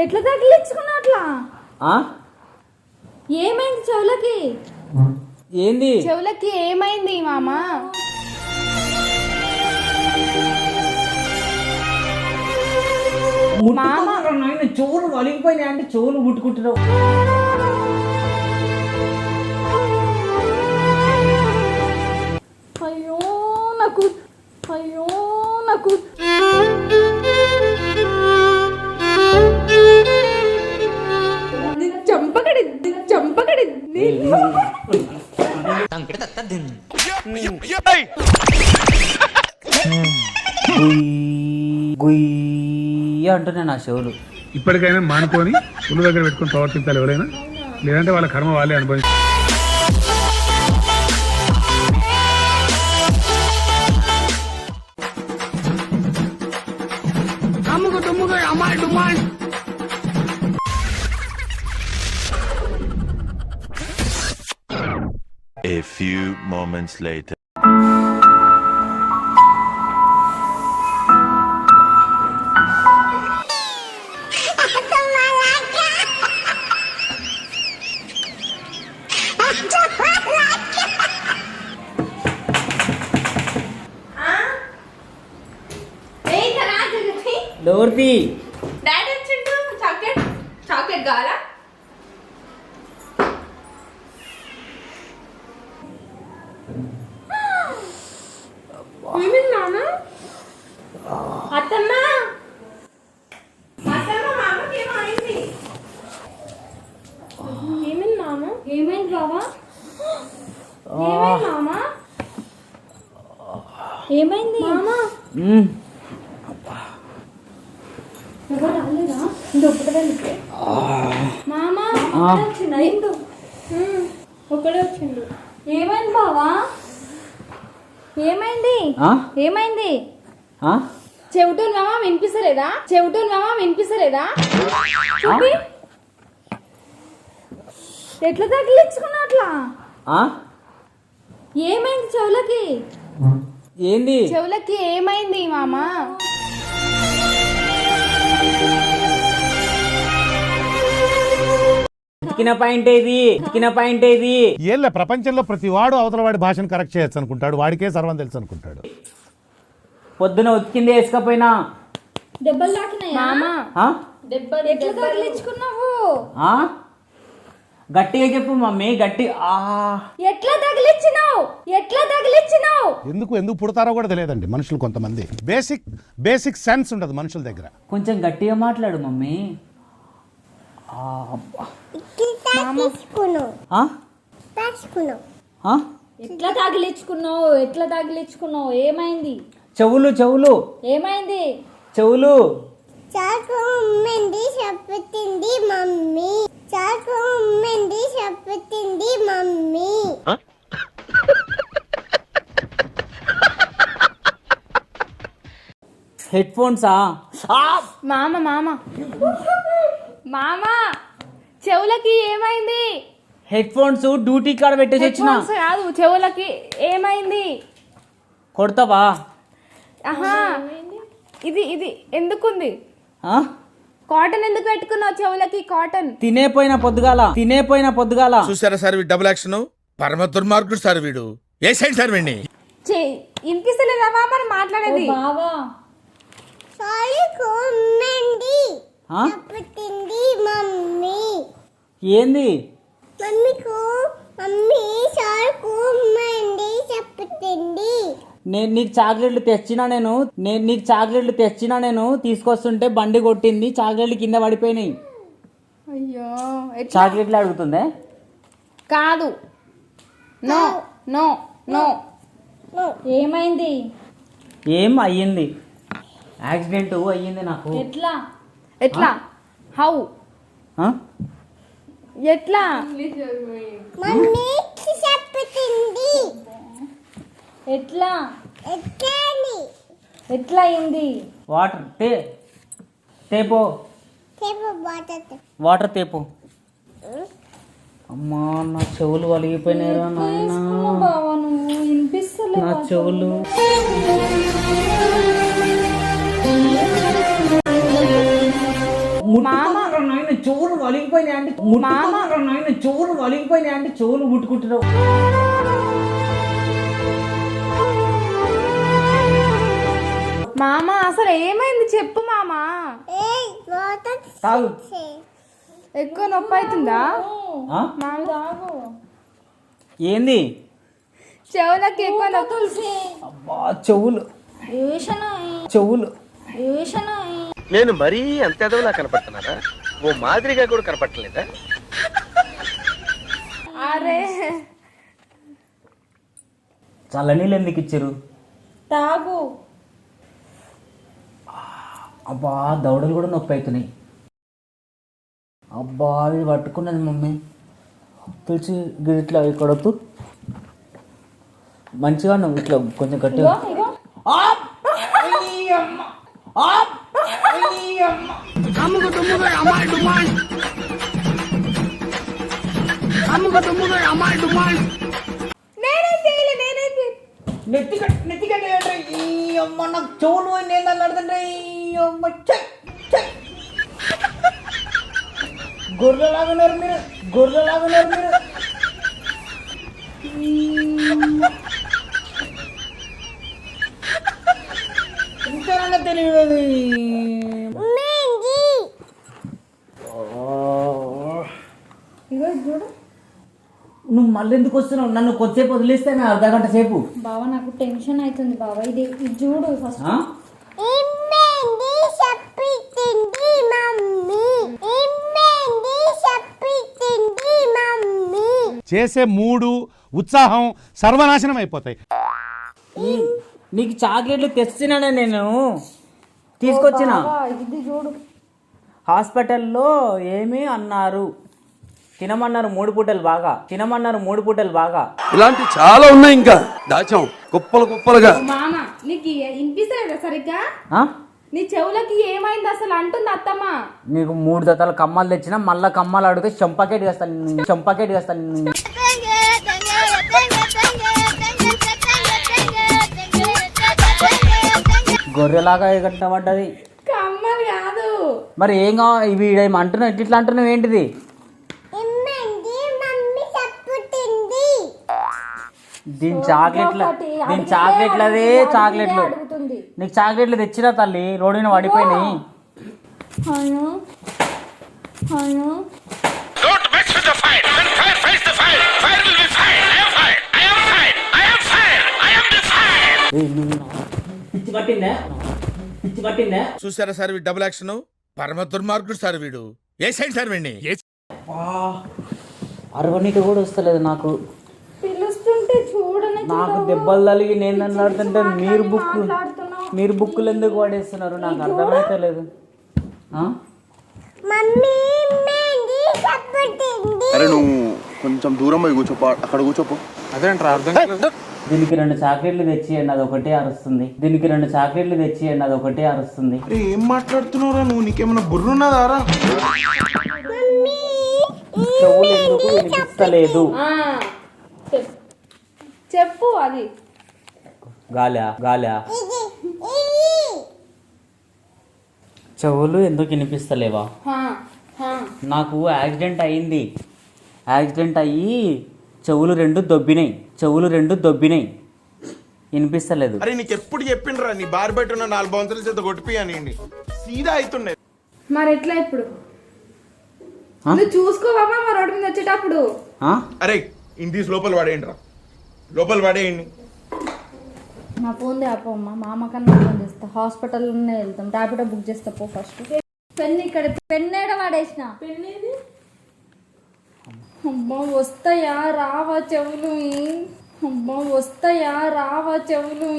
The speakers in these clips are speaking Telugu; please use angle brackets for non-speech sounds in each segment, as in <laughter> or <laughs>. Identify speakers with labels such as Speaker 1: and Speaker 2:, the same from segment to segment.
Speaker 1: ఎట్లా తగిలించుకున్నావు అట్లా?
Speaker 2: ఆ?
Speaker 1: ఏమైంది చెవులకి?
Speaker 2: ఏంది?
Speaker 1: చెవులకి ఏమైంది మామ?
Speaker 2: చెవులు వలిగిపోయినాయి అంటే చెవులు ముట్టుకుంటున్నావు.
Speaker 1: అయ్యో నాకు అయ్యో నాకు
Speaker 2: గుయ్ అంటున్నాయి నా చెవులు.
Speaker 3: ఇప్పటికైనా మానుకొని పుల్లు దగ్గర పెట్టుకొని ప్రవర్తించాలి ఎవరైనా. లేదంటే వాళ్ళ కర్మ వాళ్ళే అనుభవించాలి
Speaker 4: A few moments later.
Speaker 1: Daddy వచ్చిండు చాక్లెట్ చాక్లెట్ కావాలా? ఏమైంది అత్తమ్మ బావా? ఏమైంది మామ? ఏమైంది? మామ
Speaker 2: మ్మ్.
Speaker 1: ఎవరు రాలేదా ఇది ఒకటే వెళ్ళిపోయి మామ
Speaker 2: ఆ.
Speaker 1: వచ్చిండు అయిండు ఒకడే వచ్చిండు ఏమైంది బావా? ఏమైంది? ఏమైంది? చెవిటోని మామ వినిపిస్తలేదా? చెవిటోని మామ వినిపిస్తలేదా? ఎట్లా తగిలించుకున్నావు అట్లా? ఏమైంది చెవులకి?
Speaker 2: ఏంది?
Speaker 1: చెవులకి ఏమైంది మామ?
Speaker 2: ఎక్కిన పాయింట్ ఏది? ఎక్కిన పాయింట్ ఏది?
Speaker 3: ఏళ్ళ ప్రపంచంలో ప్రతి వాడు అవతల వాడి భాషను కరెక్ట్ చేయొచ్చు అనుకుంటాడు. వాడికే సర్వం తెలుసు అనుకుంటాడు.
Speaker 2: పొద్దున ఉతికింది వేసుకపోయినా
Speaker 1: దెబ్బలు తాకినాయా?
Speaker 2: ఆ?
Speaker 1: ఎట్లా తగిలించుకున్నావు?
Speaker 2: ఆ? గట్టిగా చెప్పు మమ్మీ. గట్టి ఆ.
Speaker 1: ఎట్లా తగిలించినావు? ఎట్లా తగిలించినావు?
Speaker 3: ఎందుకు? ఎందుకు పుడతారో కూడా తెలియదండి మనుషులు కొంతమంది. బేసిక్ బేసిక్ సెన్స్ ఉండదు మనుషుల దగ్గర.
Speaker 2: కొంచెం గట్టిగా మాట్లాడు మమ్మీ?
Speaker 1: ఎట్లా తగిలించుకున్నావు ఎట్లా తగిలించుకున్నావు ఏమైంది?
Speaker 2: చెవులు చెవులు.
Speaker 1: ఏమైంది?
Speaker 2: చెవులు.
Speaker 5: చాకు ఉమ్మింది చెప్పుతుంది మమ్మీ. చాకు ఉమ్మింది చెప్పుతుంది మమ్మీ.
Speaker 2: హెడ్ ఫోన్సా
Speaker 1: మామ మామ. మామ చెవులకి ఏమైంది?
Speaker 2: హెడ్ ఫోన్స్ డ్యూటీ కాడ పెట్టేసి వచ్చిన
Speaker 1: Headphones కాదు చెవులకి ఏమైంది?
Speaker 2: కొడతావా?
Speaker 1: ఆహా ఇది ఇది ఎందుకుంది?
Speaker 2: ఆ?
Speaker 1: కాటన్ ఎందుకు పెట్టుకున్నావు చెవులకి? కాటన్.
Speaker 2: తినేపోయిన పొద్దుగాల తినేపోయిన పొద్దుగాల.
Speaker 6: చూసారా సార్ వీడు డబుల్ యాక్షన్ పరమ దుర్మార్గుడు సార్ వీడు. ఏ సైడ్ సార్ వీడిని?
Speaker 1: వినిపిస్తలేదా మనం మాట్లాడేది?
Speaker 2: బావా.
Speaker 5: చెప్పుతుంది మమ్మీ.
Speaker 2: ఏంది?
Speaker 5: మమ్మీకు మమ్మీ చాకు చెప్పుతుంది
Speaker 2: నేను నీకు చాక్లెట్లు తెచ్చినా నేను నేను నీకు చాక్లెట్లు తెచ్చినా నేను తీసుకొస్తుంటే బండి కొట్టింది చాక్లెట్లు కింద పడిపోయినాయి.
Speaker 1: అయ్యో ఎట్లా?
Speaker 2: చాక్లెట్లు అడుగుతుందే?
Speaker 1: కాదు. No no. నో. ఏమైంది?
Speaker 2: ఏం అయ్యింది? యాక్సిడెంట్ అయ్యింది నాకు.
Speaker 1: ఎట్లా? ఎట్లా? హౌ? ఎట్లా? ఎట్లా? ఎట్లా అయింది
Speaker 2: వాటర్ తే తేపో వాటర్ తేపో అమ్మా నా చెవులు వలిగిపోయినారా నాయనా.
Speaker 1: బావా నువ్వు? వినిపిస్తలే
Speaker 2: నా చెవులు.
Speaker 1: మామ
Speaker 2: వలిగిపోయినాయి అంటే నాయన చెవులు వలిగిపోయినాయి అంటే చెవులు ముట్టుకుంటున్నావు.
Speaker 1: మామ అసలు ఏమైంది చెప్పు మామ.
Speaker 2: తాగు.
Speaker 1: ఎక్కువ నొప్పి అవుతుందా?
Speaker 2: ఏంది?
Speaker 1: చెవులకి ఎక్కువ నొప్పి.
Speaker 2: అబ్బా చెవులు. చెవులు.
Speaker 7: నేను మరీ అంత ఎదవలా కనపడుతున్నారా ఓ మాదిరిగా కూడా కనపడలేదా
Speaker 1: అరే.
Speaker 2: చల్లనీళ్ళు ఎందుకు ఇచ్చారు?
Speaker 1: తాగు.
Speaker 2: అబ్బా దవడలు కూడా నొప్పి అవుతున్నాయి. అబ్బా ఇది పట్టుకున్నది మమ్మీ. తెలిసి ఇట్లా ఇక్కడ వద్దు మంచిగా నువ్వు ఇట్లా కొంచెం గట్టిగా ఆప్! అయ్యమ్మ! ఆప్! అయ్యమ్మ!
Speaker 1: నేనేం చేయలే నేనేం చేయలే
Speaker 2: నెత్తిక నెత్తిక లేదంటే ఈ అమ్మ నాకు చెవులు పోయింది ఏందని అడుగుతుంటే ఈ అమ్మ చెయ్ చెయ్ గొర్రెలాగున్నారు మీరు గొర్రెలాగున్నారు మీరు
Speaker 1: చూడు.
Speaker 2: నువ్వు మళ్ళీ ఎందుకు వస్తున్నావు? నన్ను కొద్దిసేపు వదిలేస్తే నేను అర్ధ గంట సేపు.
Speaker 8: బావ నాకు టెన్షన్ అవుతుంది బావ. ఇది ఇది చూడు ఫస్ట్
Speaker 9: చేసే మూడు ఉత్సాహం సర్వనాశనం అయిపోతాయి.
Speaker 2: నీకు చాక్లెట్లు తెచ్చినానే నేను. తీసుకొచ్చిన.
Speaker 8: ఇది చూడు.
Speaker 2: హాస్పిటల్లో ఏమి అన్నారు. తినమన్నారు మూడు పూటలు బాగా. తినమన్నారు మూడు పూటలు బాగా.
Speaker 10: ఇలాంటి చాలా ఉన్నాయి ఇంకా. దాచాం. కుప్పలు కుప్పలుగా.
Speaker 1: మామ నీకు వినిపిస్తలేదా సరిగ్గా?
Speaker 2: ఆ?
Speaker 1: నీ చెవులకి ఏమైంది అసలు? అంటుంది అత్తమ్మ.
Speaker 2: నీకు మూడు జతల కమ్మలు తెచ్చిన మళ్ళా కమ్మలు అడిగితే చెంపకేటి వేస్తాను చెంపకేటి వేస్తాను గొర్రెలాగా కట్టబడ్డది
Speaker 1: కమ్మలు కాదు.
Speaker 2: మరి ఏం కావాలి వీడేం అంటున్నావు ఇట్లా అంటున్నావు ఏంటిది? దీని చాక్లెట్ల దీని చాక్లెట్లు అదే చాక్లెట్లు. నీకు చాక్లెట్లు తెచ్చిరా తల్లి? రోడ్డు మీద పడిపోయినాయి నువ్వు పిచ్చి పట్టిందా? పిచ్చి పట్టిందా?
Speaker 6: చూసారా సార్ వీడు డబుల్ యాక్షన్ పరమ దుర్మార్గుడు సార్ వీడు. ఏ సైడ్ సార్ వీడిని?
Speaker 2: అరవనీకి కూడా వస్తలేదు నాకు.
Speaker 8: పిలుస్తుంటే చూడని
Speaker 2: నాకు దెబ్బలు తలిగి నేను నన్ను మీరు బుక్ మీరు బుక్కులు ఎందుకు పడేస్తున్నారు నాకు అర్థమైతే లేదు. ఆ?
Speaker 5: మమ్మీ
Speaker 10: అరే నువ్వు కొంచెం దూరం పోయి కూర్చోపో అక్కడ కూర్చోపో.
Speaker 9: అదేంట్రా అర్థం
Speaker 2: దీనికి రెండు చాక్లెట్లు తెచ్చియండి అది ఒకటే అరుస్తుంది. దీనికి రెండు చాక్లెట్లు తెచ్చియండి అది ఒకటే అరుస్తుంది.
Speaker 9: ఏం మాట్లాడుతున్నావురా నువ్వు? నీకేమైనా బుర్రున్నదారా?
Speaker 5: మమ్మీ
Speaker 2: చెవులు ఎందుకు వినిపిస్తలేదు?
Speaker 1: ఆ, చెప్పు. చెప్పు అది.
Speaker 2: గాలా గాలా. చెవులు ఎందుకు వినిపిస్తలేవా. నాకు యాక్సిడెంట్ అయ్యింది యాక్సిడెంట్ అయ్యి చెవులు రెండు దొబ్బినాయి. చెవులు రెండు దొబ్బినాయి. వినిపిస్తలేదు.
Speaker 9: అరే నీకు ఎప్పుడు చెప్పిండ్రా? నీ బారి బయట ఉన్న నాలుగు బౌన్సర్ల చేత కొట్టిపియని సీదా అవుతుండే
Speaker 1: మరి ఎట్లా ఇప్పుడు? నువ్వు చూసుకోవా మా రోడ్డు మీద వచ్చేటప్పుడు?
Speaker 2: ఆ?
Speaker 9: అరే ఇంటి లోపల పడేయండి రా లోపల పడేయండి
Speaker 8: నా ఫోన్ అమ్మ మా అమ్మ కన్నా ఫోన్ చేస్తా. హాస్పిటల్లోనే వెళ్తాం. ర్యాపిడో బుక్ చేస్తా పో ఫస్ట్. పెన్ ఇక్కడ పెన్ ఏడ వాడేసిన?
Speaker 1: పెళ్ళేది
Speaker 8: అమ్మా వస్తాయా? రావా చెవులు అమ్మా వస్తాయా? రావా చెవులు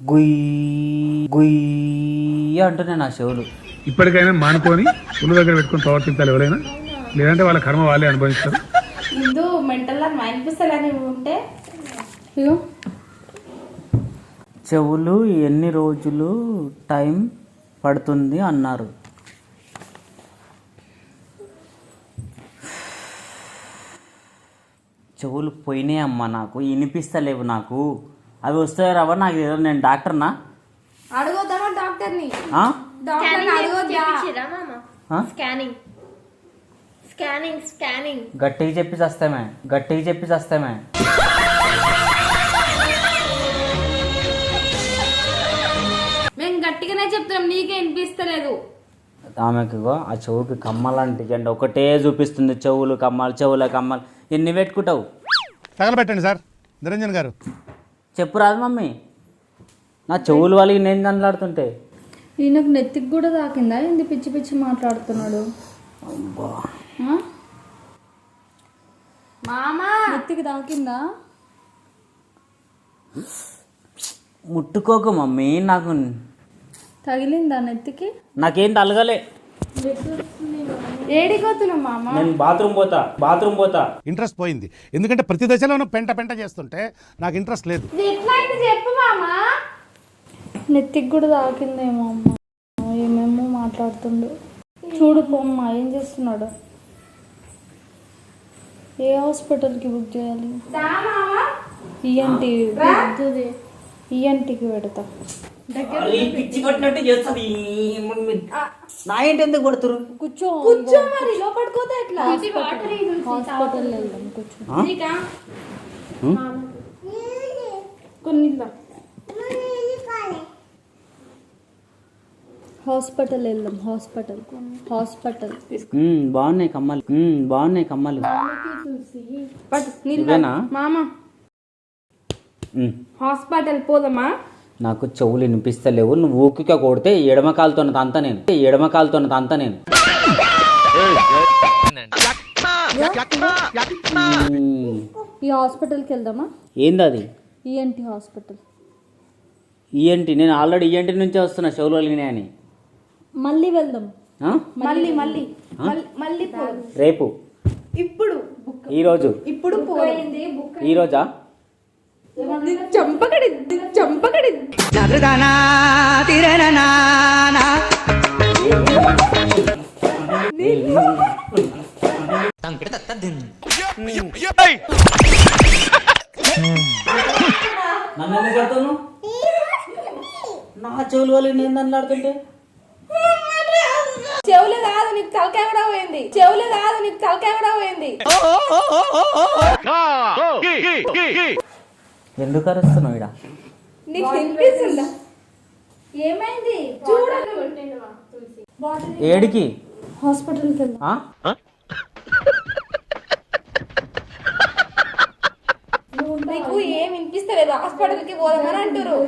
Speaker 2: గుయ్ గుయ్ అంటున్నాయి నా చెవులు.
Speaker 3: ఇప్పటికైనా మానుకొని పుల్ల దగ్గర పెట్టుకొని ప్రవర్తించాలి ఎవరైనా. లేదంటే వాళ్ళ కర్మ వాళ్ళే అనుభవిస్తారు.
Speaker 1: ముందు మెంటల్ లా అనిపిస్తలేని ఉంటే ఇగో.
Speaker 2: చెవులు ఎన్ని రోజులు టైం పడుతుంది అన్నారు. చెవులు పోయినాయి అమ్మా నాకు వినిపిస్తలేవు నాకు. అవి వస్తాయి రావా? నాకు ఏదో నేను డాక్టర్నా?
Speaker 8: అడుగుదామా డాక్టర్ని?
Speaker 2: ఆ?
Speaker 8: డాక్టర్ని అడగొద్దా?
Speaker 1: మామ?
Speaker 2: ఆ?
Speaker 1: స్కానింగ్. Scanning scanning.
Speaker 2: గట్టిగా చెప్పి చస్తామే. గట్టిగా చెప్పి చస్తామే.
Speaker 8: గట్టిగానే చెప్తున్నాం నీకే వినిపిస్తలేదు.
Speaker 2: ఆమెకు ఇగో ఆ చెవుకి కమ్మలాంటి జెండా ఒకటే చూపిస్తుంది చెవులు కమ్మలు చెవుల కమ్మలు. ఎన్ని పెట్టుకుంటావు?
Speaker 3: తగలబెట్టండి సార్ నిరంజన్ గారు.
Speaker 2: చెప్పు రాదు మమ్మీ. నా చెవులు వాళ్ళకి నేను దండలాడుతుంటే
Speaker 8: ఈయనకు నెత్తికి కూడా తాకిందా? ఏంది పిచ్చి పిచ్చి మాట్లాడుతున్నాడు? ఆ? మామా! నెత్తికి తాకిందా?
Speaker 2: ముట్టుకోకు మమ్మీ నాకు
Speaker 8: తగిలిందా నెత్తికి?
Speaker 2: నాకేం తలగలే.
Speaker 8: ఏడిపోతున్నావు మామ?
Speaker 2: నేను బాత్రూమ్ పోతా బాత్రూమ్ పోతా.
Speaker 3: ఇంట్రెస్ట్ పోయింది. ఎందుకంటే ప్రతి దశలోనూ పెంట పెంట చేస్తుంటే నాకు ఇంట్రెస్ట్ లేదు.
Speaker 8: చెప్పు మామా. నెత్తికి కూడా తాకిందేమో అమ్మ. ఏమేమో మాట్లాడుతుండు. చూడు పొమ్మ ఏం చేస్తున్నాడు? ఏ హాస్పిటల్కి బుక్ చేయాలి? ఈఎన్టీ ఈఎన్టీకి పెడతా.
Speaker 2: నా ఏంటి ఎందుకు కొడుతురు?
Speaker 8: కూర్చో కూర్చో మరి లోపడిపోతే ఎట్లా? హాస్పిటల్ వెళ్దాం కూర్చో. కొన్ని హాస్పిటల్ వెళ్దాం హాస్పిటల్ హాస్పిటల్.
Speaker 2: బాగున్నాయి కమ్మలు. బాగున్నాయి కమ్మలు.
Speaker 8: మామ. హాస్పిటల్ పోదామా
Speaker 2: నాకు చెవులు వినిపిస్తలేవు. నువ్వు ఊకిక కొడితే ఎడమ కాలుతో తంత నేను. ఎడమ కాలుతో తంత నేను.
Speaker 8: ఈ హాస్పిటల్కి వెళ్దామా?
Speaker 2: ఏంది అది
Speaker 8: ఈఎన్టీ హాస్పిటల్.
Speaker 2: ఈఎన్టి? నేను ఆల్రెడీ ఈఎన్టి నుంచే వస్తున్నా చెవులు కలిగినాయని
Speaker 8: మళ్ళీ వెళ్దాం.
Speaker 2: ఆ?
Speaker 8: మళ్ళీ మళ్ళీ. మళ్ళీ
Speaker 2: రేపు.
Speaker 8: ఇప్పుడు
Speaker 2: ఈరోజు.
Speaker 8: ఇప్పుడు పోయింది
Speaker 2: ఈరోజా?
Speaker 8: చంపకడి చంపకడి.
Speaker 2: నన్ను ఎందుకు కొడతావు నా చెవులు వాళ్ళు నేను దండలాడుతుంటే
Speaker 1: చెవులు కాదు నీకు తలకాయ కూడా పోయింది. చెవులు కాదు నీకు తలకాయ కూడా పోయింది.
Speaker 2: ఎందుకు అరుస్తున్నావు ఇడ
Speaker 1: నీకు వినిపిస్తుందా?
Speaker 8: ఏమైంది?
Speaker 2: ఏడికి?
Speaker 8: హాస్పిటల్కి వెళ్దాం
Speaker 2: ఆ?
Speaker 1: నీకు ఏం వినిపిస్తలేదు. హాస్పిటల్కి పోదామని అంటారు?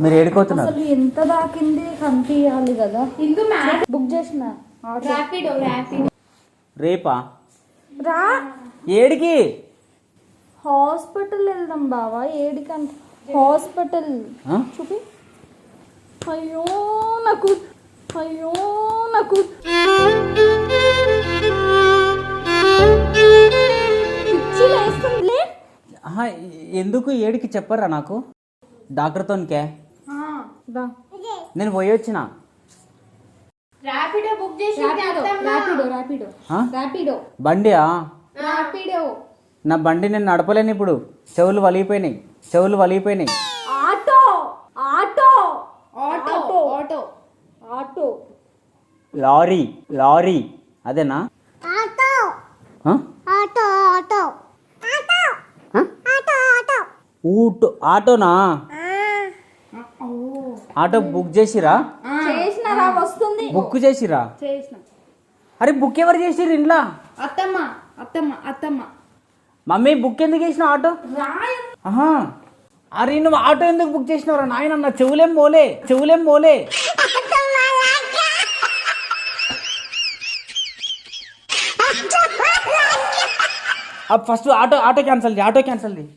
Speaker 2: మీరు ఏడుకోతున్నారు
Speaker 8: ఎంత దాకింది కనిపించాలి కదా. ఇందు బుక్ చేసిన? ర్యాపిడో ర్యాపిడో
Speaker 2: రేపా?
Speaker 8: రా.
Speaker 2: ఏడికి?
Speaker 8: హాస్పిటల్ వెళ్దాం బావా ఏడికంటే. హాస్పిటల్.
Speaker 2: ఆ?
Speaker 8: చూపి. అయ్యో నాకు అయ్యో నాకు. పిచ్చి లేస్తుందిలే.
Speaker 2: ఆహా, ఎందుకు ఏడికి చెప్పరా నాకు? డాక్టర్తోనికే నేను పోయి వచ్చిన
Speaker 1: ర్యాపిడో బుక్ చేసి
Speaker 8: ర్యాపిడో
Speaker 2: ఆ?
Speaker 8: ర్యాపిడో
Speaker 2: బండియా?
Speaker 8: ర్యాపిడో
Speaker 2: నా బండి నేను నడపలేను ఇప్పుడు. చెవులు వలిగిపోయినాయి. చెవులు వలిగిపోయినాయి.
Speaker 8: Auto auto. Auto auto. Auto.
Speaker 2: Lorry lorry. అదేనా?
Speaker 5: Auto? Auto auto. Auto. Auto auto.
Speaker 2: ఊటో ఆటోనా? ఆటో బుక్ చేసిరా?
Speaker 8: వస్తుంది.
Speaker 2: బుక్ చేసిరా
Speaker 8: చేసిన.
Speaker 2: అరే బుక్ ఎవరు చేసిర్రు ఇంట్లో?
Speaker 8: అత్తమ్మ అత్తమ్మ అత్తమ్మ.
Speaker 2: మమ్మీ బుక్ ఎందుకు చేసినావు ఆటో? ఆహా. అరే నువ్వు ఆటో ఎందుకు బుక్ చేసినావురా? నాయన నా చెవులేం పోలే చెవులేం పోలే. ఫస్ట్ ఆటో ఆటో క్యాన్సల్ చేయి ఆటో క్యాన్సల్ చేయి.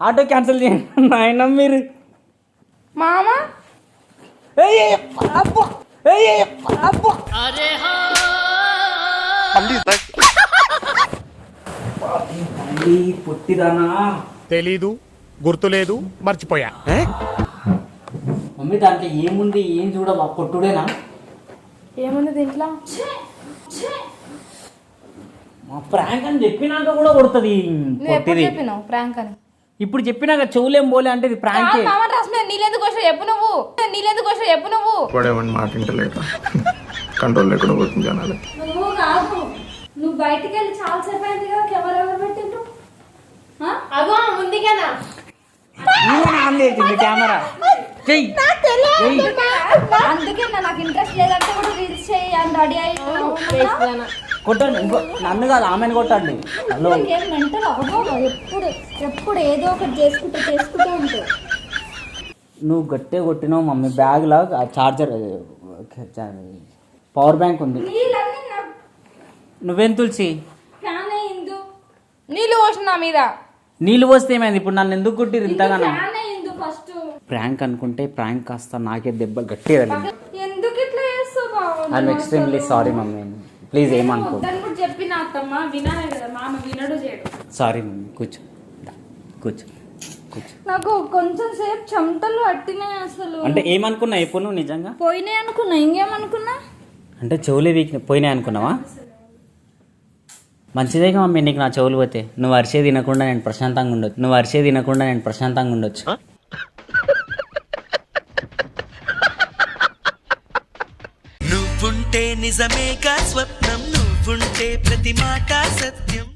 Speaker 2: ఆటో క్యాన్సల్ చేయండి నాయన మీరు.
Speaker 1: మామా?
Speaker 2: ఏయ్, అబ్బో! <laughs> పుట్టిదానా?
Speaker 3: తెలీదు గుర్తులేదు మర్చిపోయా.
Speaker 2: మమ్మీ దాంట్లో ఏముంది ఏం చూడవా? పొట్టుడేనా?
Speaker 1: ఏముంది దీంట్లో?
Speaker 2: ప్రాంక్ అని చెప్పినాక కూడా కొడుతుంది
Speaker 8: చెప్పినావు ప్రాంక్ అని?
Speaker 2: ఇప్పుడు చెప్పినాక చెవులేం పోలే అంటే ఇది ప్రాంకే
Speaker 8: నీళ్ళెందుకు వచ్చా చెప్పు నువ్వు. నీళ్ళెందుకు వచ్చా చెప్పు నువ్వు.
Speaker 9: మాట వింటలేక కంట్రోల్ లేకుండా పోతుంది జనాలు.
Speaker 8: నువ్వు కాదు. నువ్వు బయటికి వెళ్ళి చాలా సేపు అయింది కదా కెమెరా ఎవరు పెట్టిండ్రు? ఆ?
Speaker 1: అగో ఉంది కదా.
Speaker 2: కెమెరా. చెయ్యి.
Speaker 8: అందుకే నా- నాకు ఇంట్రెస్ట్ లేదంటే కూడా రీల్స్ చేయి అని రెడీ అయ్యి
Speaker 2: కొట్టండి. ఇంకో నన్ను కాదు ఆమెను కొట్టండి. హలో.
Speaker 8: ఇంకేం మెంటల్ అవ్వదు ఎప్పుడు ఎప్పుడు ఏదో ఒకటి చేసుకుంటూ చేసుకుంటూ ఉంటావు
Speaker 2: నువ్వు గట్టిగా కొట్టినావు మమ్మీ. బ్యాగ్లో చార్జర్ పవర్ బ్యాంక్ ఉంది. నువ్వేం తులసి?
Speaker 8: నీళ్ళు పోసిన నా మీద.
Speaker 2: నీళ్ళు పోస్తే ఏమైంది? ఇప్పుడు నన్ను ఎందుకు కొట్టిరు ఇంతగానో? ప్రాంక్ అనుకుంటే ప్రాంక్ కాస్త నాకే దెబ్బ
Speaker 8: బాబు?
Speaker 2: I'm extremely sorry mummy. Please ఏమనుకో
Speaker 1: చెప్పిన అత్తమ్మ వినాలి కదా మామ వినడు చేయడు.
Speaker 2: సారీ మమ్మీ కూర్చో. కూర్చో కూర్చో.
Speaker 8: నాకు కొంచెం సేపు చెమటలు పట్టినాయి అసలు.
Speaker 2: అంటే ఏమనుకున్నా ఇప్పుడు నువ్వు నిజంగా?
Speaker 8: పోయినాయి అనుకున్నా ఇంకేమనుకున్నా?
Speaker 2: అంటే చెవులే వీక్ పోయినాయి అనుకున్నావా? మంచిదేగా మమ్మీ నీకు నా చెవులు పోతే. నువ్వు అరిసే తినకుండా నేను ప్రశాంతంగా ఉండొచ్చు. నువ్వు అరిసే తినకుండా నేను ప్రశాంతంగా ఉండొచ్చు.
Speaker 11: నువ్వుంటే నిజమేగా స్వప్నం ఉంటే ప్రతి మాట సత్యం.